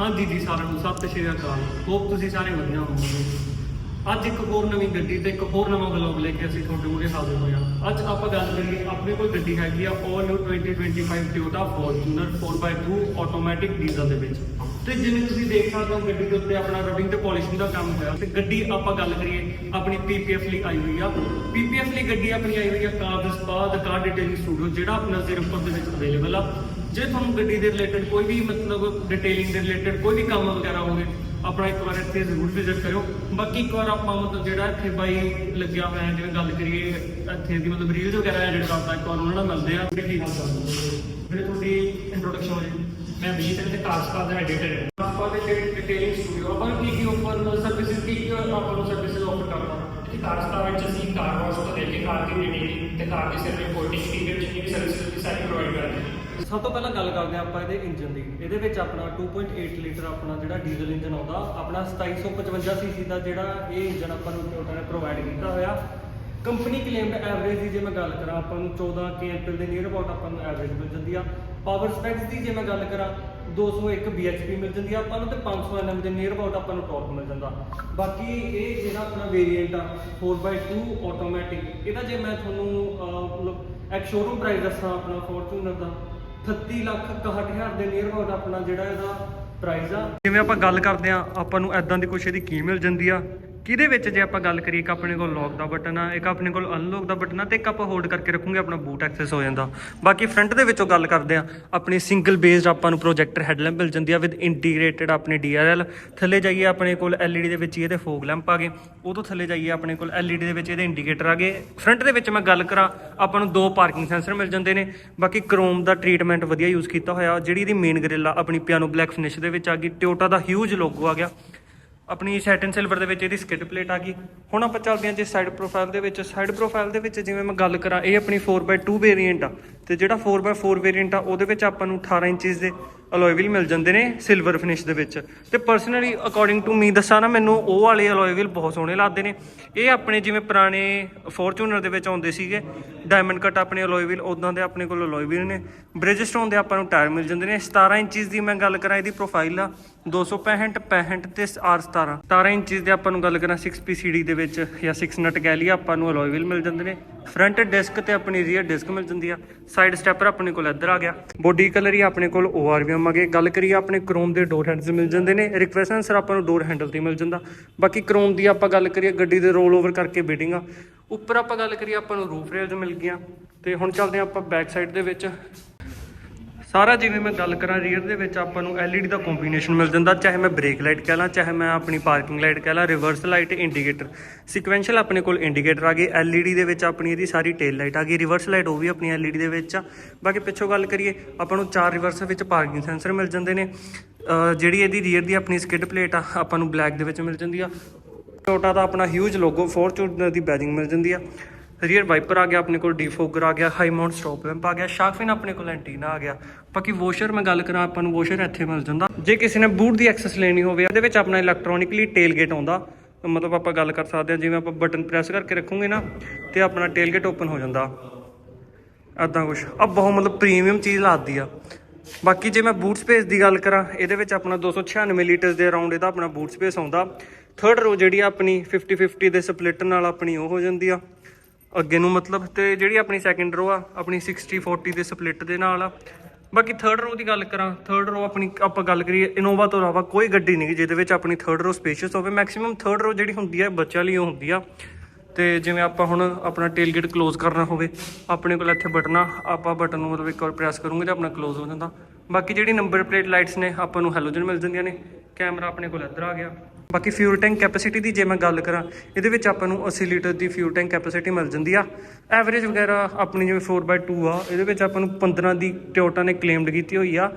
ਹਾਂਜੀ ਜੀ ਸਾਰਿਆਂ ਨੂੰ, ਸਤਿ ਸ਼੍ਰੀ ਅਕਾਲ। ਹੋਪ ਤੁਸੀਂ ਸਾਰੇ ਵਧੀਆ ਹੋਵੋਗੇ। ਅੱਜ ਇੱਕ ਹੋਰ ਨਵੀਂ ਗੱਡੀ ਤੇ ਇੱਕ ਹੋਰ ਨਵਾਂ ਵਲੌਗ ਲੈ ਕੇ ਅਸੀਂ ਤੁਹਾਡੇ ਮੂਹਰੇ ਹਾਜ਼ਰ ਹੋਏ ਹਾਂ। ਅੱਜ ਆਪਾਂ ਗੱਲ ਕਰੀਏ ਆਪਣੇ ਕੋਲ ਗੱਡੀ ਹੈਗੀ ਆ All New 2025 Toyota Fortuner 4x2 automatic diesel ਦੇ ਵਿੱਚ। ਤੇ ਜਿਵੇਂ ਤੁਸੀਂ ਦੇਖ ਸਕਦੇ ਹੋ, ਗੱਡੀ ਦੇ ਉੱਤੇ ਆਪਣਾ ਰਬਿੰਗ ਤੇ ਪਾਲਿਸ਼ਿੰਗ ਦਾ ਕੰਮ ਹੋਇਆ। ਤੇ ਗੱਡੀ ਆਪਾਂ ਗੱਲ ਕਰੀਏ ਆਪਣੀ PPF ਲਈ ਆਈ ਹੋਈ ਆ। PPF ਲਈ ਗੱਡੀ ਆਪਣੀ ਆਈ ਹੋਈ ਆ ਕਾਰ ਦੇ ਸਪਾ ਦਾ ਕਾਰ ਡਿਟੇਲਿੰਗ ਸਟੂਡੀਓ ਜਿਹੜਾ ਆਪਣਾ ਜ਼ੀਰੋਪੁਰ ਦੇ ਵਿੱਚ ਅਵੇਲੇਬਲ ਆ। ਜੇ ਤੁਹਾਨੂੰ ਗੱਡੀ ਦੇ ਰਿਲੇਟਡ ਕੋਈ ਵੀ ਮਤਲਬ ਡਿਟੇਲਿੰਗ ਦੇ ਰਿਲੇਟਡ ਕੋਈ ਵੀ ਕੰਮ ਵਗੈਰਾ ਹੋਵੇ ਆਪਣਾ ਇੱਕ ਵਾਰ ਇੱਥੇ ਜ਼ਰੂਰ ਵਿਜ਼ਿਟ ਕਰਿਓ। ਬਾਕੀ ਇੱਕ ਵਾਰ ਆਪਾਂ ਮਤਲਬ ਜਿਹੜਾ ਇੱਥੇ ਬਾਈ ਲੱਗਿਆ ਹੋਇਆ ਹੈ ਜਿਵੇਂ ਗੱਲ ਕਰੀਏ ਇੱਥੇ ਦੀ ਮਤਲਬ ਰੀਲਸ ਵਗੈਰਾ ਐਡਿਟ ਕਰਦਾ ਇੱਕ ਵਾਰ ਉਹਨਾਂ ਨਾਲ ਮਿਲਦੇ ਆ ਵੀਰੇ ਕੀ ਹਾਲ ਚਾਲ ਵੀਰੇ ਤੁਹਾਡੀ ਇੰਟਰੋਡਕਸ਼ਨ ਹੋ ਜੀ। ਮੈਂ ਵਿਜੀਤ ਤੇ ਕਾਸਪਾ ਦਾ ਐਡੀਟਰ ਹਾਂ। ਆਪਾਂ ਦੇ ਜਿਹੜੇ ਡਿਟੇਲਿੰਗ ਸਟੂਡੀਓ ਆਪਾਂ ਕੀ ਕੀ ਆਫਰ ਸਰਵਿਸਿਜ਼ ਕੀ ਕੀ ਆਪਾਂ ਨੂੰ ਸਰਵਿਸਿਜ਼ ਆਫਰ ਕਰਦਾ ਤੇ ਕਾਸਪਾ ਵਿੱਚ ਅਸੀਂ ਕਾਰ ਵਾਸ਼ ਤੋਂ ਲੈ ਕੇ ਕਾਰ ਦੀ ਡਿਟੇਲਿੰਗ ਤੇ ਕਾਰ ਦੀ ਸਰਵਿਸ ਰਿਪੋਰਟਿੰਗ ਪੀਰੀਅਡ ਜਿੰਨੀ ਵੀ ਸਰਵਿਸਿਜ਼ ਵੀ ਸਾਰੀ ਪ੍ਰੋਵਾਈਡ ਕਰਦੇ ਹਾਂ। ਸਭ ਤੋਂ ਪਹਿਲਾਂ ਗੱਲ ਕਰਦੇ ਹਾਂ ਆਪਾਂ ਇਹਦੇ ਇੰਜਨ ਦੀ। ਇਹਦੇ ਵਿੱਚ ਆਪਣਾ 2.8 ਲੀਟਰ ਆਪਣਾ ਜਿਹੜਾ ਡੀਜ਼ਲ ਇੰਜਨ ਆਉਂਦਾ, ਆਪਣਾ 2755 ਸੀਸੀ ਦਾ ਜਿਹੜਾ ਇਹ ਇੰਜਨ ਆਪਾਂ ਨੂੰ ਟੋਟਾ ਨੇ ਪ੍ਰੋਵਾਈਡ ਕੀਤਾ ਹੋਇਆ। ਕੰਪਨੀ ਕਲੇਮਡ ਐਵਰੇਜ ਦੀ ਜੇ ਮੈਂ ਗੱਲ ਕਰਾਂ, ਆਪਾਂ ਨੂੰ 14 ਕੇਐਮਪੀਐਲ ਦੇ ਨੀਅਰ ਅਬਾਊਟ ਆਪਾਂ ਨੂੰ ਐਵਰੇਜ ਮਿਲ ਜਾਂਦੀ ਆ। ਪਾਵਰ ਸਪੈਕਸ ਦੀ ਜੇ ਮੈਂ ਗੱਲ ਕਰਾਂ 201 bhp ਮਿਲ ਜਾਂਦੀ ਆ ਆਪਾਂ ਨੂੰ ਤੇ 500 nm ਦੇ ਨੀਅਰ ਅਬਾਊਟ ਆਪਾਂ ਨੂੰ ਟਾਰਕ ਮਿਲ ਜਾਂਦਾ। ਬਾਕੀ ਇਹ ਜਿਹੜਾ ਆਪਣਾ ਵੇਰੀਐਂਟ ਆ 4x2 ਆਟੋਮੈਟਿਕ ਇਹਦਾ ਜੇ ਮੈਂ ਤੁਹਾਨੂੰ ਮਤਲਬ, ਇੱਕ ਸ਼ੋਰੂਮ ਪ੍ਰਾਈਸ ਦੱਸਾਂ ਆਪਣਾ ਫੋਰਚੂਨਰ ਦਾ 38 ਲੱਖ 61000 ਦੇ ਨੀਅਰ ਅਬਾਊਟ ਆਪਣਾ ਜਿਹੜਾ ਇਹਦਾ ਪ੍ਰਾਈਸ ਆ। ਜਿਵੇਂ ਆਪਾਂ ਗੱਲ ਕਰਦੇ ਆ ਆਪਾਂ ਨੂੰ ਐਦਾਂ ਦੀ ਕੁਛ ਇਹਦੀ ਕੀ ਮਿਲ ਜਾਂਦੀ ਆ? ਕਿਹਦੇ ਵਿੱਚ ਜੇ ਆਪਾਂ ਗੱਲ ਕਰੀਏ, ਇੱਕ ਆਪਣੇ ਕੋਲ ਲੌਕ ਦਾ ਬਟਨ ਆ, ਇੱਕ ਆਪਣੇ ਕੋਲ ਅਨਲੌਕ ਦਾ ਬਟਨ ਆ, ਤੇ ਇੱਕ ਆਪਾਂ ਹੋਲਡ ਕਰਕੇ ਰੱਖੂਗੇ, ਆਪਣਾ ਬੂਟ ਐਕਸੈਸ ਹੋ ਜਾਂਦਾ। ਬਾਕੀ ਫਰੰਟ ਦੇ ਵਿੱਚੋਂ ਗੱਲ ਕਰਦੇ ਆ ਆਪਣੀ ਸਿੰਗਲ ਬੇਸਡ ਆਪਾਂ ਨੂੰ ਪ੍ਰੋਜੈਕਟਰ ਹੈਡਲੈਂਪ ਮਿਲ ਜਾਂਦੀ ਆ ਵਿਦ ਇੰਟੀਗ੍ਰੇਟਡ ਆਪਣੀ DRL ਥੱਲੇ ਜਾਈਏ ਆਪਣੇ ਕੋਲ LED ਦੇ ਵਿੱਚ ਹੀ ਇਹਦੇ ਫੋਗ ਲੈਂਪ ਆ ਗਏ ਉਹ ਤੋਂ ਥੱਲੇ ਜਾਈਏ ਆਪਣੇ ਕੋਲ LED ਦੇ ਵਿੱਚ ਇਹਦੇ ਇੰਡੀਕੇਟਰ ਆ ਗਏ। ਫਰੰਟ ਦੇ ਵਿੱਚ ਮੈਂ ਗੱਲ ਕਰਾਂ, ਆਪਾਂ ਨੂੰ ਦੋ ਪਾਰਕਿੰਗ ਸੈਂਸਰ ਮਿਲ ਜਾਂਦੇ ਨੇ। ਬਾਕੀ ਕ੍ਰੋਮ ਦਾ ਟ੍ਰੀਟਮੈਂਟ ਵਧੀਆ ਯੂਜ਼ ਕੀਤਾ ਹੋਇਆ, ਜਿਹੜੀ ਇਹਦੀ ਮੇਨ ਗ੍ਰਿਲ ਆ, ਆਪਣੀ ਪਿਆਨੋ ਬਲੈਕ ਫਿਨਿਸ਼ ਦੇ ਵਿੱਚ ਆ ਗਈ ਟਿਓਟਾ ਦਾ ਹਿਊਜ ਲੋਗੋ ਆ ਗਿਆ। ਆਪਣੀ ਸੈਟਨ ਸਿਲਵਰ ਦੇ ਵਿੱਚ ਇਹਦੀ ਸਕਿਡ ਪਲੇਟ ਆ ਗਈ। ਹੁਣ ਆਪਾਂ ਚੱਲਦੇ ਹਾਂ ਜੀ ਸਾਈਡ ਪ੍ਰੋਫਾਈਲ ਦੇ ਵਿੱਚ। ਸਾਈਡ ਪ੍ਰੋਫਾਈਲ ਦੇ ਵਿੱਚ ਜਿਵੇਂ ਮੈਂ ਗੱਲ ਕਰਾਂ, ਇਹ ਆਪਣੀ 4x2 ਵੇਰੀਐਂਟ ਆ। ਤੇ ਜਿਹੜਾ 4x4 ਵੇਰੀਐਂਟ ਆ, ਉਹਦੇ ਵਿੱਚ ਆਪਾਂ ਨੂੰ 18 ਇੰਚਸ ਦੇ ਅਲੋਏ ਵੀਲ ਮਿਲ ਜਾਂਦੇ ਨੇ ਸਿਲਵਰ ਫਿਨਿਸ਼ ਦੇ ਵਿੱਚ। ਤੇ ਪਰਸਨਲੀ ਅਕੋਰਡਿੰਗ ਟੂ ਮੀ ਦੱਸਾਂ ਨਾ, ਮੈਨੂੰ ਉਹ ਵਾਲੇ ਅਲੋਏ ਵੀਲ ਬਹੁਤ ਸੋਹਣੇ ਲੱਗਦੇ ਨੇ। ਇਹ ਆਪਣੇ ਜਿਵੇਂ ਪੁਰਾਣੇ ਫੋਰਚੂਨਰ ਦੇ ਵਿੱਚ ਆਉਂਦੇ ਸੀਗੇ। ਡਾਇਮੰਡ ਕੱਟ ਆਪਣੇ ਅਲੋਏ ਵੀਲ ਉਦਾਂ ਦੇ ਆਪਣੇ ਕੋਲ ਅਲੋਏ ਵੀਲ ਨੇ। ਬ੍ਰਿਜਸਟੋਨ ਦੇ ਆਪਾਂ ਨੂੰ ਟਾਇਰ ਮਿਲ ਜਾਂਦੇ ਨੇ। 17 ਇੰਚਸ ਦੀ ਮੈਂ ਗੱਲ ਕਰਾਂ, ਇਹਦੀ ਪ੍ਰੋਫਾਈਲ ਆ। 265 65 ਤੇ R17 17 ਇੰਚਸ ਦੇ ਆਪਾਂ ਨੂੰ ਗੱਲ ਕਰਾਂ 6PCD ਦੇ ਵਿੱਚ ਜਾਂ 6 ਨਟ ਕਹਿ ਲਈਏ ਆਪਾਂ ਨੂੰ ਅਲੋਏ ਵੀਲ ਮਿਲ ਜਾਂਦੇ ਨੇ। ਫਰੰਟ ਡਿਸਕ ਤੇ ਆਪਣੀ ਰੀਅਰ ਡਿਸਕ ਮਿਲ ਜਾਂਦੀ ਆ। ਸਾਈਡ ਸਟੈਪਰ ਆਪਣੇ ਕੋਲ ਇੱਧਰ ਆ ਗਿਆ। ਬੋਡੀ ਕਲਰ ਹੀ ਆਪਣੇ ਕੋਲ ORVM ਆ ਗਏ। ਗੱਲ ਕਰੀਏ ਆਪਣੇ ਕ੍ਰੋਮ ਦੇ ਡੋਰ ਹੈਂਡਲਸ ਮਿਲ ਜਾਂਦੇ ਨੇ। ਰਿਕਵੈਸਟ ਆਨਸਰ ਆਪਾਂ ਨੂੰ ਡੋਰ ਹੈਂਡਲ ਤੇ ਮਿਲ ਜਾਂਦਾ। ਬਾਕੀ ਕ੍ਰੋਮ ਦੀ ਆਪਾਂ ਗੱਲ ਕਰੀਏ, ਗੱਡੀ ਦੇ ਰੋਲ ਓਵਰ ਕਰਕੇ ਬਿਡਿੰਗ ਆ। ਉੱਪਰ ਆਪਾਂ ਗੱਲ ਕਰੀਏ, ਆਪਾਂ ਨੂੰ ਰੂਫ ਰੇਲਸ ਮਿਲ ਗਈਆਂ। ਤੇ ਹੁਣ ਚੱਲਦੇ ਹਾਂ ਆਪਾਂ ਬੈਕ ਸਾਈਡ ਦੇ ਵਿੱਚ। ਸਾਰਾ ਜਿਵੇਂ ਮੈਂ ਗੱਲ ਕਰਾਂ ਰੀਅਰ ਦੇ ਵਿੱਚ, ਆਪਾਂ ਨੂੰ LED ਦਾ ਕੰਬੀਨੇਸ਼ਨ ਮਿਲ ਜਾਂਦਾ, ਚਾਹੇ ਮੈਂ ਬ੍ਰੇਕ ਲਾਈਟ ਕਹਿ ਲਾਂ, ਚਾਹੇ ਮੈਂ ਆਪਣੀ ਪਾਰਕਿੰਗ ਲਾਈਟ ਕਹਿ ਲਾਂ ਰਿਵਰਸ ਲਾਈਟ ਇੰਡੀਕੇਟਰ ਸੀਕੁਐਂਸ਼ੀਅਲ ਆਪਣੇ ਕੋਲ ਇੰਡੀਕੇਟਰ ਆ ਗਏ, LED ਦੇ ਵਿੱਚ ਆਪਣੀ ਇਹਦੀ ਸਾਰੀ ਟੇਲ ਲਾਈਟ ਆ ਗਈ ਰਿਵਰਸ ਲਾਈਟ ਉਹ ਵੀ ਆਪਣੀ LED ਦੇ ਵਿੱਚ ਆ। ਬਾਕੀ ਪਿੱਛੋਂ ਗੱਲ ਕਰੀਏ, ਆਪਾਂ ਨੂੰ ਚਾਰ ਰਿਵਰਸ ਵਿੱਚ ਪਾਰਕਿੰਗ ਸੈਂਸਰ ਮਿਲ ਜਾਂਦੇ ਨੇ। ਜਿਹੜੀ ਇਹਦੀ ਰੀਅਰ ਦੀ ਆਪਣੀ ਸਕਿਡ ਪਲੇਟ ਆ, ਆਪਾਂ ਨੂੰ ਬਲੈਕ ਦੇ ਵਿੱਚ ਮਿਲ ਜਾਂਦੀ ਆ। ਟੋਟਾ ਦਾ ਆਪਣਾ ਹਿਊਜ ਲੋਗੋ ਫੋਰਚੂਨਰ ਦੀ ਬੈਜਿੰਗ ਮਿਲ ਜਾਂਦੀ ਆ। ਰੀਅਰ ਵਾਈਪਰ ਆ ਗਿਆ ਆਪਣੇ ਕੋਲ ਡੀਫੋਗਰ ਆ ਗਿਆ ਹਾਈ ਮਾਊਂਟ ਸਟਾਪ ਲੈਂਪ ਆ ਗਿਆ ਸ਼ਾਰਕ ਆਪਣੇ ਕੋਲ ਐਂਟੀਨਾ ਆ ਗਿਆ। ਬਾਕੀ ਵਾਸ਼ਰ ਮੈਂ ਗੱਲ ਕਰਾਂ, ਆਪਾਂ ਨੂੰ ਵਾਸ਼ਰ ਇੱਥੇ ਮਿਲ ਜਾਂਦਾ। ਜੇ ਕਿਸੇ ਨੇ ਬੂਟ ਦੀ ਐਕਸੈਸ ਲੈਣੀ ਹੋਵੇ, ਉਹਦੇ ਵਿੱਚ ਆਪਣਾ ਇਲੈਕਟ੍ਰੋਨਿਕਲੀ ਟੇਲ ਗੇਟ ਆਉਂਦਾ। ਮਤਲਬ ਆਪਾਂ ਗੱਲ ਕਰ ਸਕਦੇ ਹਾਂ, ਜਿਵੇਂ ਆਪਾਂ ਬਟਨ ਪ੍ਰੈਸ ਕਰਕੇ ਰੱਖੂਗੇ ਨਾ, ਤੇ ਆਪਣਾ ਟੇਲ ਗੇਟ ਓਪਨ ਹੋ ਜਾਂਦਾ। ਐਦਾਂ ਕੁਛ। ਆ ਬਹੁਤ ਮਤਲਬ ਪ੍ਰੀਮੀਅਮ ਚੀਜ਼ ਲੱਗਦੀ ਆ। ਬਾਕੀ ਜੇ ਮੈਂ ਬੂਟ ਸਪੇਸ ਦੀ ਗੱਲ ਕਰਾਂ, ਇਹਦੇ ਵਿੱਚ ਆਪਣਾ 296 ਲੀਟਰ ਦੇ ਅਰਾਊਂਡ ਇਹਦਾ ਆਪਣਾ ਬੂਟ ਸਪੇਸ ਆਉਂਦਾ। ਥਰਡ ਰੋ ਜਿਹੜੀ ਆ ਆਪਣੀ 50 50 ਦੇ ਸਪਲਿਟ ਨਾਲ ਆਪਣੀ ਉਹ ਹੋ ਜਾਂਦੀ ਆ। ਅੱਗੇ ਨੂੰ ਮਤਲਬ ਤੇ ਜਿਹੜੀ ਆਪਣੀ ਸੈਕੰਡ ਰੋ ਆ, ਆਪਣੀ 60 40 ਦੇ ਸਪਲਿਟ ਦੇ ਨਾਲ ਆ। ਬਾਕੀ ਥਰਡ ਰੋ ਦੀ ਗੱਲ ਕਰਾਂ ਥਰਡ ਰੋ ਆਪਣੀ ਆਪਾਂ ਗੱਲ ਕਰੀਏ ਇਨੋਵਾ ਤੋਂ ਇਲਾਵਾ ਕੋਈ ਗੱਡੀ ਨਹੀਂ ਜਿਹਦੇ ਵਿੱਚ ਆਪਣੀ ਥਰਡ ਰੋ ਸਪੇਸ਼ੀਅਸ ਹੋਵੇ। ਮੈਕਸਿਮਮ ਥਰਡ ਰੋ ਜਿਹੜੀ ਹੁੰਦੀ ਹੈ ਬੱਚਿਆਂ ਲਈ ਉਹ ਹੁੰਦੀ ਆ। ਤੇ ਜਿਵੇਂ ਆਪਾਂ ਹੁਣ ਆਪਣਾ ਟੇਲ ਗੇਟ ਕਲੋਜ਼ ਕਰਨਾ ਹੋਵੇ, ਆਪਣੇ ਕੋਲ ਇੱਥੇ ਬਟਨ ਆ, ਆਪਾਂ ਬਟਨ ਨੂੰ ਮਤਲਬ ਇੱਕ ਵਾਰ ਪ੍ਰੈਸ ਕਰੂੰਗੇ ਤੇ ਆਪਣਾ ਕਲੋਜ਼ ਹੋ ਜਾਂਦਾ। ਬਾਕੀ ਜਿਹੜੀ ਨੰਬਰ ਪਲੇਟ ਲਾਈਟਸ ਨੇ, ਆਪਾਂ ਨੂੰ ਹੈਲੋਜਨ ਮਿਲ ਜਾਂਦੀਆਂ ਨੇ। ਕੈਮਰਾ ਆਪਣੇ ਕੋਲ ਇੱਧਰ ਆ ਗਿਆ। ਬਾਕੀ ਫਿਊਲ ਟੈਂਕ ਕੈਪੈਸਿਟੀ ਦੀ ਜੇ ਮੈਂ ਗੱਲ ਕਰਾਂ, ਇਹਦੇ ਵਿੱਚ ਆਪਾਂ ਨੂੰ 80 ਲੀਟਰ ਦੀ ਫਿਊਲ ਟੈਂਕ ਕੈਪੈਸਿਟੀ ਮਿਲ ਜਾਂਦੀ ਆ। ਐਵਰੇਜ ਵਗੈਰਾ ਆਪਣੀ ਜਿਵੇਂ 4x2 ਆ, ਇਹਦੇ ਵਿੱਚ ਆਪਾਂ ਨੂੰ 15 ਦੀ ਟਿਓਟਾ ਨੇ ਕਲੇਮਡ ਕੀਤੀ ਹੋਈ ਆ।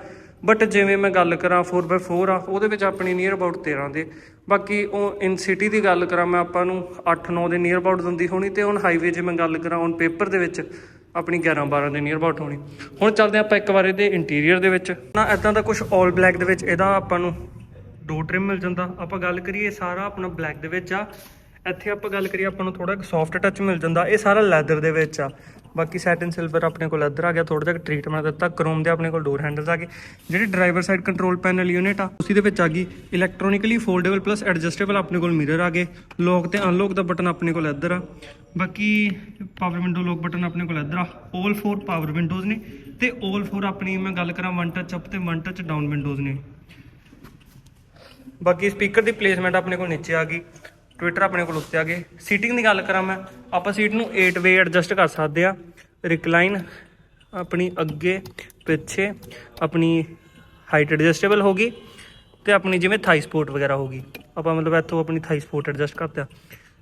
ਬਟ ਜਿਵੇਂ ਮੈਂ ਗੱਲ ਕਰਾਂ 4x4 ਆ, ਉਹਦੇ ਵਿੱਚ ਆਪਣੀ ਨੀਅਰ ਅਬਾਊਟ 13 ਦੇ। ਬਾਕੀ ਉਹ ਇਨ ਸਿਟੀ ਦੀ ਗੱਲ ਕਰਾਂ ਮੈਂ, ਆਪਾਂ ਨੂੰ 8-9 ਦੇ ਨੀਅਰ ਅਬਾਊਟ ਦਿੰਦੀ ਹੋਣੀ ਤੇ ਹੁਣ ਹਾਈਵੇ ਜੇ ਮੈਂ ਗੱਲ ਕਰਾਂ ਔਨ ਪੇਪਰ ਦੇ ਵਿੱਚ ਆਪਣੀ 11-12 ਦੇ ਨੀਅਰ ਅਬਾਊਟ ਹੋਣੀ। ਹੁਣ ਚੱਲਦੇ ਆਪਾਂ ਇੱਕ ਵਾਰ ਇਹਦੇ ਇੰਟੀਰੀਅਰ ਦੇ ਵਿੱਚ। ਨਾ ਇਦਾਂ ਦਾ ਕੁਝ 올 ਬਲੈਕ ਦੇ ਵਿੱਚ, ਇਹਦਾ ਆਪਾਂ ਨੂੰ ਦੋ ਟ੍ਰਿਮ ਮਿਲ ਜਾਂਦਾ। ਆਪਾਂ ਗੱਲ ਕਰੀਏ ਸਾਰਾ ਆਪਣਾ ਬਲੈਕ ਦੇ ਵਿੱਚ ਆ। ਇੱਥੇ ਆਪਾਂ ਗੱਲ ਕਰੀਏ ਆਪਾਂ ਨੂੰ ਥੋੜਾ ਸੌਫਟ ਟੱਚ ਮਿਲ ਜਾਂਦਾ। ਇਹ ਸਾਰਾ ਲੈਦਰ ਦੇ ਵਿੱਚ ਆ। ਬਾਕੀ ਸੈਟਨ ਸਿਲਵਰ ਆਪਣੇ ਕੋਲ ਇੱਧਰ ਆ ਗਿਆ। ਥੋੜਾ ਜਿਹਾ ਟ੍ਰੀਟਮੈਂਟ ਦਿੱਤਾ। ਕ੍ਰੋਮ ਦੇ ਆਪਣੇ ਕੋਲ ਡੋਰ ਹੈਂਡਲਸ ਆ ਗਏ। ਜਿਹੜੀ driver side control panel unit ਆ, ਉਸੇ ਦੇ ਵਿੱਚ ਆ ਗਈ। ਇਲੈਕਟ੍ਰੋਨਿਕਲੀ ਫੋਲਡੇਬਲ ਪਲੱਸ ਐਡਜਸਟੇਬਲ ਆਪਣੇ ਕੋਲ ਮਿਰਰ ਆ ਗਏ। ਲੌਕ ਤੇ ਅਨਲੌਕ ਦਾ ਬਟਨ ਆਪਣੇ ਕੋਲ ਇੱਧਰ ਆ। ਬਾਕੀ ਪਾਵਰ ਵਿੰਡੋ ਲੌਕ ਬਟਨ ਆਪਣੇ ਕੋਲ ਇੱਧਰ ਆ। 올 4 ਪਾਵਰ ਵਿੰਡੋਜ਼ ਨੇ। ਤੇ 올 4 ਆਪਣੀ ਮੈਂ ਗੱਲ ਕਰਾਂ ਵਨ ਟੱਚ ਅਪ ਤੇ ਵਨ ਟੱਚ ਡਾਊਨ ਵਿੰਡੋਜ਼ ਨੇ। ਬਾਕੀ ਸਪੀਕਰ ਦੀ ਪਲੇਸਮੈਂਟ ਆਪਣੇ ਕੋਲ ਨੀਚੇ ਆ ਗਈ ਟਵਿੱਟਰ ਆਪਣੇ ਕੋਲ ਉੱਤੇ ਆ ਗਏ। ਸੀਟਿੰਗ ਦੀ ਗੱਲ ਕਰਾਂ ਮੈਂ, ਆਪਾਂ ਸੀਟ ਨੂੰ 8 ਵੇ ਐਡਜਸਟ ਕਰ ਸਕਦੇ ਆ ਰਿਕਲਾਈਨ ਆਪਣੀ ਅੱਗੇ, ਪਿੱਛੇ, ਆਪਣੀ ਹਾਈਟ ਐਡਜਸਟੇਬਲ ਹੋਗੀ ਤੇ ਆਪਣੀ ਜਿਵੇਂ ਥਾਈ ਸਪੋਰਟ ਵਗੈਰਾ ਹੋਗੀ ਆਪਾਂ ਮਤਲਬ ਇੱਥੋਂ ਆਪਣੀ ਥਾਈ ਸਪੋਰਟ ਐਡਜਸਟ ਕਰਦੇ ਆ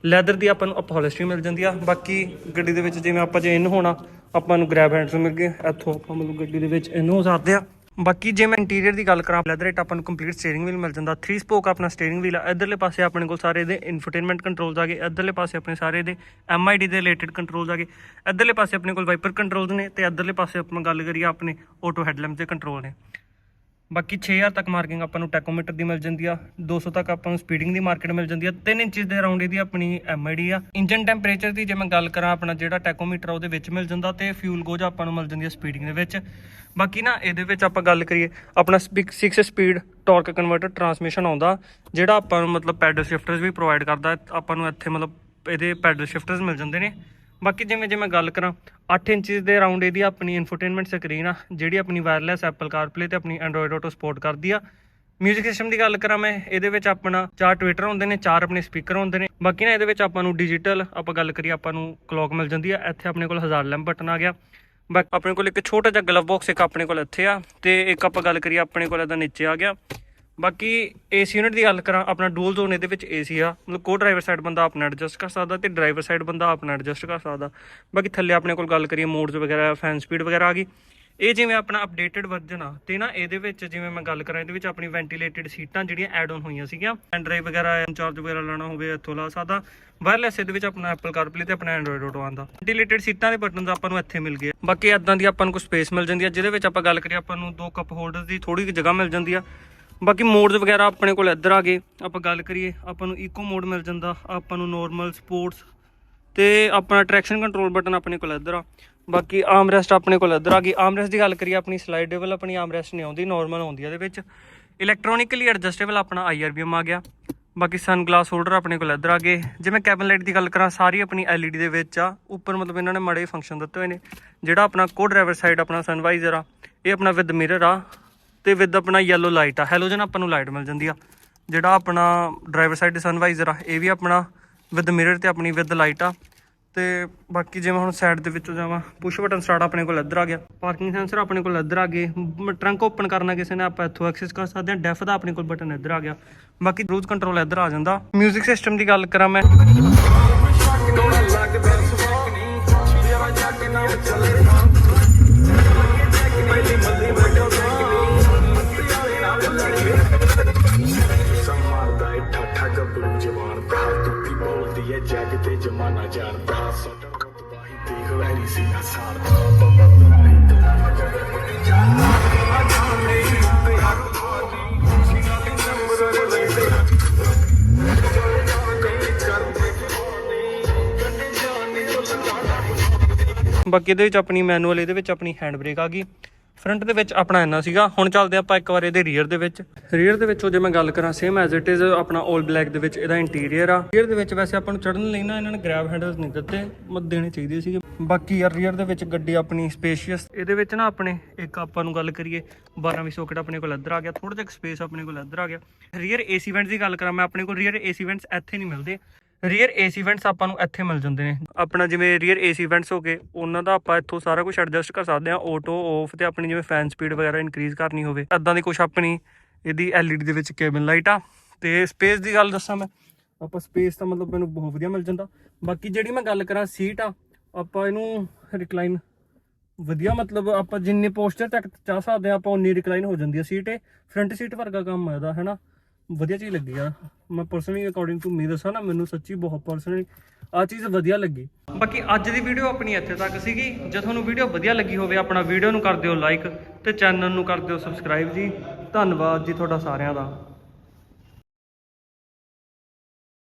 ਲੈਦਰ ਦੀ ਆਪਾਂ ਨੂੰ ਅਪੋਲਿਸਟਰੀ ਮਿਲ ਜਾਂਦੀ ਆ। ਬਾਕੀ ਗੱਡੀ ਦੇ ਵਿੱਚ ਜਿਵੇਂ ਆਪਾਂ ਜੇ ਇਨ ਹੋਣਾ, ਆਪਾਂ ਨੂੰ ਗ੍ਰੈਬ ਹੈਂਡਸ ਮਿਲ ਗਏ। ਇੱਥੋਂ ਆਪਾਂ ਮਤਲਬ ਗੱਡੀ ਦੇ ਵਿੱਚ ਇਨ ਹੋ ਸਕਦੇ ਆ ਬਾਕੀ ਜੇ ਮੈਂ ਇੰਟੀਰੀਅਰ ਦੀ ਗੱਲ ਕਰਾਂ ਲੈਦਰ ਇਟ ਆਪਾਂ ਨੂੰ ਕੰਪਲੀਟ ਸਟੀਅਰਿੰਗ ਵੀਲ ਮਿਲ ਜਾਂਦਾ। 3 ਸਪੋਕ ਆਪਣਾ ਸਟੀਅਰਿੰਗ ਵੀਲ ਆ, ਇਧਰਲੇ ਪਾਸੇ ਆਪਣੇ ਕੋਲ ਸਾਰੇ ਦੇ ਇਨਫੋਟੇਨਮੈਂਟ ਕੰਟਰੋਲਸ ਆ ਗਏ, ਇਧਰਲੇ ਪਾਸੇ ਆਪਣੇ ਸਾਰੇ ਦੇ MID ਦੇ ਰਿਲੇਟਡ ਕੰਟਰੋਲਸ ਆ ਗਏ। ਇਧਰਲੇ ਪਾਸੇ ਆਪਣੇ ਕੋਲ ਵਾਈਪਰ ਕੰਟਰੋਲਸ ਨੇ ਤੇ ਇਧਰਲੇ ਪਾਸੇ ਆਪਾਂ ਗੱਲ ਕਰੀਏ ਆਪਣੇ ਆਟੋ ਹੈਡਲੈਂਪ ਦੇ ਕੰਟਰੋਲ ਨੇ। ਬਾਕੀ 6000 ਤੱਕ ਮਾਰਕਿੰਗ ਆਪਾਂ ਨੂੰ ਟੈਕੋਮੀਟਰ ਦੀ ਮਿਲ ਜਾਂਦੀ ਆ 200 ਤੱਕ ਆਪਾਂ ਨੂੰ ਸਪੀਡਿੰਗ ਦੀ ਮਾਰਕੀਟ ਮਿਲ ਜਾਂਦੀ ਆ 3 ਇੰਚਸ ਦੇ ਅਰਾਊਂਡ ਇਹਦੀ ਆਪਣੀ ਐਮਆਈਡੀ ਆ। ਇੰਜਨ ਟੈਂਪਰੇਚਰ ਦੀ ਜੇ ਮੈਂ ਗੱਲ ਕਰਾਂ ਆਪਣਾ ਜਿਹੜਾ ਟੈਕੋਮੀਟਰ ਆ, ਉਹਦੇ ਵਿੱਚ ਮਿਲ ਜਾਂਦਾ ਤੇ ਫਿਊਲ ਗੋਜ ਆਪਾਂ ਨੂੰ ਮਿਲ ਜਾਂਦੀ ਆ ਸਪੀਡਿੰਗ ਦੇ ਵਿੱਚ। ਬਾਕੀ ਨਾ ਇਹਦੇ ਵਿੱਚ ਆਪਾਂ ਗੱਲ ਕਰੀਏ, ਆਪਣਾ 6 ਸਪੀਡ ਟਾਰਕ ਕਨਵਰਟਰ ਟਰਾਂਸਮਿਸ਼ਨ ਆਉਂਦਾ, ਜਿਹੜਾ ਆਪਾਂ ਨੂੰ ਮਤਲਬ ਪੈਡਲ ਸ਼ਿਫਟਰਸ ਵੀ ਪ੍ਰੋਵਾਈਡ ਕਰਦਾ, ਆਪਾਂ ਨੂੰ ਇੱਥੇ ਮਤਲਬ ਇਹਦੇ ਪੈਡਲ ਸ਼ਿਫਟਰਸ ਮਿਲ ਜਾਂਦੇ ਨੇ। ਬਾਕੀ ਜਿਵੇਂ ਜੇ ਮੈਂ ਗੱਲ ਕਰਾਂ 8 ਇੰਚਸ ਦੇ ਅਰਾਊਂਡ ਇਹਦੀ ਆਪਣੀ ਇਨਫੋਟੇਨਮੈਂਟ ਸਕਰੀਨ ਆ, ਜਿਹੜੀ ਆਪਣੀ ਵਾਇਰਲੈਸ ਐਪਲ CarPlay ਤੇ ਆਪਣੀ Android Auto ਸਪੋਰਟ ਕਰਦੀ ਆ। ਮਿਊਜ਼ਿਕ ਸਿਸਟਮ ਦੀ ਗੱਲ ਕਰਾਂ ਮੈਂ, ਇਹਦੇ ਵਿੱਚ ਆਪਣਾ ਚਾਰ ਟਵਿੱਟਰ ਹੁੰਦੇ ਨੇ, ਚਾਰ ਆਪਣੇ ਸਪੀਕਰ ਹੁੰਦੇ ਨੇ। ਬਾਕੀ ਨਾ ਇਹਦੇ ਵਿੱਚ ਆਪਾਂ ਨੂੰ ਡਿਜੀਟਲ ਆਪਾਂ ਗੱਲ ਕਰੀਏ, ਆਪਾਂ ਨੂੰ ਕਲੌਕ ਮਿਲ ਜਾਂਦੀ ਆ, ਇੱਥੇ ਆਪਣੇ ਕੋਲ 1000 ਲੈਂਪ ਬਟਨ ਆ ਗਿਆ। ਬਾਕੀ ਆਪਣੇ ਕੋਲ ਇੱਕ ਛੋਟਾ ਜਿਹਾ ਗਲਵ ਬਾਕਸ ਇੱਕ ਆਪਣੇ ਕੋਲ ਇੱਥੇ ਆ, ਤੇ ਇੱਕ ਆਪਾਂ ਗੱਲ ਕਰੀਏ, ਆਪਣੇ ਕੋਲ ਇਹਦਾ ਨੀਚੇ ਆ ਗਿਆ। ਬਾਕੀ ਏਸੀ ਯੂਨਿਟ ਦੀ ਗੱਲ ਕਰਾਂ, ਆਪਣਾ ਡੂਲ ਜ਼ੋਨ ਇਹਦੇ ਵਿੱਚ ਏਸੀ ਆ। ਮਤਲਬ ਕੋ ਡਰਾਈਵਰ ਸਾਈਡ ਬੰਦਾ ਆਪਣਾ ਐਡਜਸਟ ਕਰ ਸਕਦਾ ਤੇ ਡਰਾਈਵਰ ਸਾਈਡ ਬੰਦਾ ਆਪਣਾ ਐਡਜਸਟ ਕਰ ਸਕਦਾ। ਬਾਕੀ ਥੱਲੇ ਆਪਣੇ ਕੋਲ ਗੱਲ ਕਰੀਏ ਮੋਡਸ ਵਗੈਰਾ ਫੈਨ ਸਪੀਡ ਵਗੈਰਾ ਆ ਗਈ। ਇਹ ਜਿਵੇਂ ਆਪਣਾ ਅਪਡੇਟਡ ਵਰਜ਼ਨ ਆ, ਤੇ ਨਾ ਇਹਦੇ ਵਿੱਚ ਜਿਵੇਂ ਮੈਂ ਗੱਲ ਕਰਾਂ, ਇਹਦੇ ਵਿੱਚ ਆਪਣੀ ਵੈਂਟੀਲੇਟਡ ਸੀਟਾਂ ਜਿਹੜੀਆਂ ਐਡ ਆਨ ਹੋਈਆਂ ਸੀਗੀਆਂ। ਐਂਡ ਡਰਾਈਵ ਵਗੈਰਾ ਚਾਰਜ ਵਗੈਰਾ ਲਾਣਾ ਹੋਵੇ, ਇੱਥੋਂ ਲਾ ਸਕਦਾ। ਵਾਇਰਲੈਸ ਇਹਦੇ ਵਿੱਚ ਆਪਣਾ ਐਪਲ CarPlay ਤੇ ਆਪਣਾ ਐਂਡਰੋਇਡ ਆਟੋ ਆਉਂਦਾ। ਵੈਂਟੀਲੇਟਡ ਸੀਟਾਂ ਦੇ ਬਟਨਸ ਆਪਾਂ ਨੂੰ ਇੱਥੇ ਮਿਲ ਗਏ। ਬਾਕੀ ਇਦਾਂ ਦੀ ਆਪਾਂ ਨੂੰ ਕੋਈ ਸਪੇਸ ਮਿਲ ਜਾਂਦੀ ਆ, ਜਿਹਦੇ ਵਿੱਚ ਆਪਾਂ ਗੱਲ ਕਰੀਏ ਆਪਾਂ ਨੂੰ ਦੋ ਕੱਪ ਹੋਲਡਰਸ ਦੀ ਥੋੜੀ ਜਿਹੀ ਜਗ੍ਹਾ ਮਿਲ ਜਾਂਦੀ ਆ। ਬਾਕੀ ਮੋਡਸ ਵਗੈਰਾ ਆਪਣੇ ਕੋਲ ਇੱਧਰ ਆ ਗਏ। ਆਪਾਂ ਗੱਲ ਕਰੀਏ, ਆਪਾਂ ਨੂੰ ਇਕੋ ਮੋਡ ਮਿਲ ਜਾਂਦਾ, ਆਪਾਂ ਨੂੰ ਨੋਰਮਲ ਸਪੋਰਟਸ ਤੇ ਆਪਣਾ ਟਰੈਕਸ਼ਨ ਕੰਟਰੋਲ ਬਟਨ ਆਪਣੇ ਕੋਲ ਇੱਧਰ ਆ। ਬਾਕੀ ਆਮ ਰੈਸਟ ਆਪਣੇ ਕੋਲ ਇੱਧਰ ਆ ਗਈ। ਆਮ ਰੈਸਟ ਦੀ ਗੱਲ ਕਰੀਏ, ਆਪਣੀ ਸਲਾਈਡੇਬਲ ਆਪਣੀ ਆਮ ਰੈਸਟ ਨਹੀਂ ਆਉਂਦੀ ਨਾਰਮਲ ਆਉਂਦੀ ਆ ਇਹਦੇ ਵਿੱਚ। ਇਲੈਕਟ੍ਰੋਨਿਕਲੀ ਐਡਜਸਟੇਬਲ ਆਪਣਾ ਆਈਆਰਬੀਐਮ ਆ ਗਿਆ। ਬਾਕੀ ਸਨ ਗਲਾਸ ਹੋਲਡਰ ਆਪਣੇ ਕੋਲ ਇੱਧਰ ਆ ਗਏ। ਜਿਵੇਂ ਕੈਬਨ ਲਾਈਟ ਦੀ ਗੱਲ ਕਰਾਂ, ਸਾਰੀ ਆਪਣੀ LED ਦੇ ਵਿੱਚ ਆ। ਉੱਪਰ ਮਤਲਬ ਇਹਨਾਂ ਨੇ ਮੜੇ ਫੰਕਸ਼ਨ ਦਿੱਤੇ ਹੋਏ ਨੇ। ਜਿਹੜਾ ਆਪਣਾ ਕੋ ਡਰਾਈਵਰ ਸਾਈਡ ਆਪਣਾ ਸਨਵਾਈਜ਼ਰ ਆ, ਇਹ ਆਪਣਾ ਵਿਦ ਮਿਰਰ ਆ। ਤੇ ਵਿਦ ਆਪਣਾ ਯੈਲੋ ਲਾਈਟ ਆ। ਹੈਲੋਜਨ ਆਪਾਂ ਨੂੰ ਲਾਈਟ ਮਿਲ ਜਾਂਦੀ ਆ। ਜਿਹੜਾ ਆਪਣਾ ਡਰਾਈਵਰ ਸਾਈਡ ਸਨਵਾਈਜ਼ਰ ਆ, ਇਹ ਵੀ ਆਪਣਾ ਵਿਦ ਮਿਰਰ ਤੇ ਆਪਣੀ ਵਿਦ ਲਾਈਟ ਆ। ਤੇ ਬਾਕੀ ਜਿਵੇਂ ਹੁਣ ਸਾਈਡ ਦੇ ਵਿੱਚੋਂ ਜਾਵਾਂ ਪੁਸ਼ ਬਟਨ ਸਟਾਰਟ ਆਪਣੇ ਕੋਲ ਇੱਧਰ ਆ ਗਿਆ। ਪਾਰਕਿੰਗ ਸੈਂਸਰ ਆਪਣੇ ਕੋਲ ਇੱਧਰ ਆ ਗਏ। ਟਰੰਕ ਓਪਨ ਕਰਨਾ ਕਿਸੇ ਨੇ, ਆਪਾਂ ਇੱਥੋਂ ਐਕਸੈਸ ਕਰ ਸਕਦੇ ਹਾਂ। ਡੈਫ ਦਾ ਆਪਣੇ ਕੋਲ ਬਟਨ ਇੱਧਰ ਆ ਗਿਆ। ਬਾਕੀ ਕਰੂਜ਼ ਕੰਟਰੋਲ ਇੱਧਰ ਆ ਜਾਂਦਾ। 뮤직 ਸਿਸਟਮ ਦੀ ਗੱਲ ਕਰਾਂ ਮੈਂ। ਮਾਰਦਾ ਗੱਭਰੂ ਜਵਾਨ ਦਾ ਦੁੱਤੀ ਬੋਲਦੀ ਏ ਜੱਗ ਤੇ ਜਮਾਨਾ ਜਾਣਦਾ ਸਾਡਾ ਰਤਬਾ ਹੀ ਦੇਖ ਵੈਰੀ ਸੀ ਨਾ ਸਾਰਦਾ ਬਾਬਾ ਬਰਾਈ ਤੇ ਜਾਣਾ ਆ ਜਾਣੇ ਤੇ ਹਰ ਬਾਕੀ ਇਹਦੇ ਵਿੱਚ ਆਪਣੀ ਮੈਨੂਅਲ ਇਹਦੇ ਵਿੱਚ ਆਪਣੀ ਹੈਂਡ ਬ੍ਰੇਕ ਆ ਗਈ। ਫਰੰਟ ਦੇ ਵਿੱਚ ਆਪਣਾ ਇੰਨਾ ਸੀਗਾ। ਹੁਣ ਚੱਲਦੇ ਆਪਾਂ ਇੱਕ ਵਾਰ ਇਹਦੇ ਰੀਅਰ ਦੇ ਵਿੱਚ। ਰੀਅਰ ਦੇ ਵਿੱਚੋਂ ਜੇ ਮੈਂ ਗੱਲ ਕਰਾਂ ਸੇਮ ਐਜ਼ ਇਟ ਇਜ਼ ਆਪਣਾ 올 ਬਲੈਕ ਦੇ ਵਿੱਚ ਇਹਦਾ ਇੰਟੀਰੀਅਰ ਆ। ਰੀਅਰ ਦੇ ਵਿੱਚ ਵੈਸੇ ਆਪਾਂ ਨੂੰ ਚੜਨ ਲਈ ਨਾ ਇਹਨਾਂ ਨੇ ਗ੍ਰੈਬ ਹੈਂਡਲਸ ਨਹੀਂ ਦਿੱਤੇ, ਮਤ ਦੇਣੇ ਚਾਹੀਦੇ ਸੀਗੇ। ਬਾਕੀ ਯਾਰ ਰੀਅਰ ਦੇ ਵਿੱਚ ਗੱਡੀ ਆਪਣੀ ਸਪੇਸ਼ੀਅਸ ਇਹਦੇ ਵਿੱਚ ਨਾ ਆਪਣੇ ਇੱਕ ਆਪਾਂ ਨੂੰ ਗੱਲ ਕਰੀਏ 12 ਵੀ ਸੋਕਟ ਆਪਣੇ ਕੋਲ ਇੱਧਰ ਆ ਗਿਆ ਥੋੜਾ ਜਿਹਾ ਸਪੇਸ ਆਪਣੇ ਕੋਲ ਇੱਧਰ ਆ ਗਿਆ। ਰੀਅਰ ਏਸੀ ਵੈਂਟਸ ਦੀ ਗੱਲ ਕਰਾਂ, ਮੈਂ ਆਪਣੇ ਕੋਲ ਰੀਅਰ ਏਸੀ ਵੈਂਟਸ ਇੱਥੇ ਨਹੀਂ ਮਿਲਦੇ। ਰੀਅਰ ਏਸੀ ਵੈਂਟਸ ਆਪਾਂ ਨੂੰ ਇੱਥੇ ਮਿਲ ਜਾਂਦੇ ਨੇ। ਆਪਣਾ ਜਿਵੇਂ ਰੀਅਰ ਏਸੀ ਵੈਂਟਸ ਹੋ ਗਏ, ਉਹਨਾਂ ਦਾ ਆਪਾਂ ਇੱਥੋਂ ਸਾਰਾ ਕੁਝ ਐਡਜਸਟ ਕਰ ਸਕਦੇ ਹਾਂ ਆਟੋ ਆਫ ਤੇ ਆਪਣੀ ਜਿਵੇਂ ਫੈਨ ਸਪੀਡ ਵਗੈਰਾ ਇਨਕਰੀਜ਼ ਕਰਨੀ ਹੋਵੇ। ਅੱਦਾਂ ਦੀ ਕੁਝ ਆਪਣੀ ਇਹਦੀ LED ਦੇ ਵਿੱਚ ਕੇਬਲ ਲਾਈਟ ਆ। ਤੇ ਸਪੇਸ ਦੀ ਗੱਲ ਦੱਸਾਂ ਮੈਂ, ਆਪਾਂ ਸਪੇਸ ਤਾਂ ਮਤਲਬ ਮੈਨੂੰ ਬਹੁਤ ਵਧੀਆ ਮਿਲ ਜਾਂਦਾ। ਬਾਕੀ ਜਿਹੜੀ ਮੈਂ ਗੱਲ ਕਰਾਂ ਸੀਟ ਆ, ਆਪਾਂ ਇਹਨੂੰ ਰਿਕਲਾਈਨ ਵਧੀਆ ਮਤਲਬ ਆਪਾਂ ਜਿੰਨੇ ਪੋਸਚਰ ਤੱਕ ਚਾਹ ਸਕਦੇ ਆ ਆਪਾਂ ਉਨੀ ਰਿਕਲਾਈਨ ਹੋ ਜਾਂਦੀ ਆ ਸੀਟ ਇਹ ਫਰੰਟ ਸੀਟ ਵਰਗਾ ਕੰਮ ਆ ਇਹਦਾ, ਹੈਨਾ? ਵਧੀਆ ਚੀਜ਼ ਲੱਗੀ ਆ। ਮੈਂ ਪਰਸਨਲੀ ਅਕੋਰਡਿੰਗ ਟੂ ਮੀ ਦੱਸਾਂ ਨਾ ਮੈਨੂੰ ਸੱਚੀ ਬਹੁਤ ਪਰਸਨਲੀ ਆ ਚੀਜ਼ ਵਧੀਆ ਲੱਗੀ। ਬਾਕੀ ਅੱਜ ਦੀ ਵੀਡੀਓ ਆਪਣੀ ਇੱਥੇ ਤੱਕ ਸੀਗੀ। ਜੇ ਤੁਹਾਨੂੰ ਵੀਡੀਓ ਵਧੀਆ ਲੱਗੀ ਹੋਵੇ, ਆਪਣਾ ਵੀਡੀਓ ਨੂੰ ਕਰ ਦਿਓ ਲਾਈਕ ਤੇ ਚੈਨਲ ਨੂੰ ਕਰ ਦਿਓ ਸਬਸਕ੍ਰਾਈਬ ਜੀ। ਧੰਨਵਾਦ ਜੀ ਤੁਹਾਡਾ ਸਾਰਿਆਂ ਦਾ।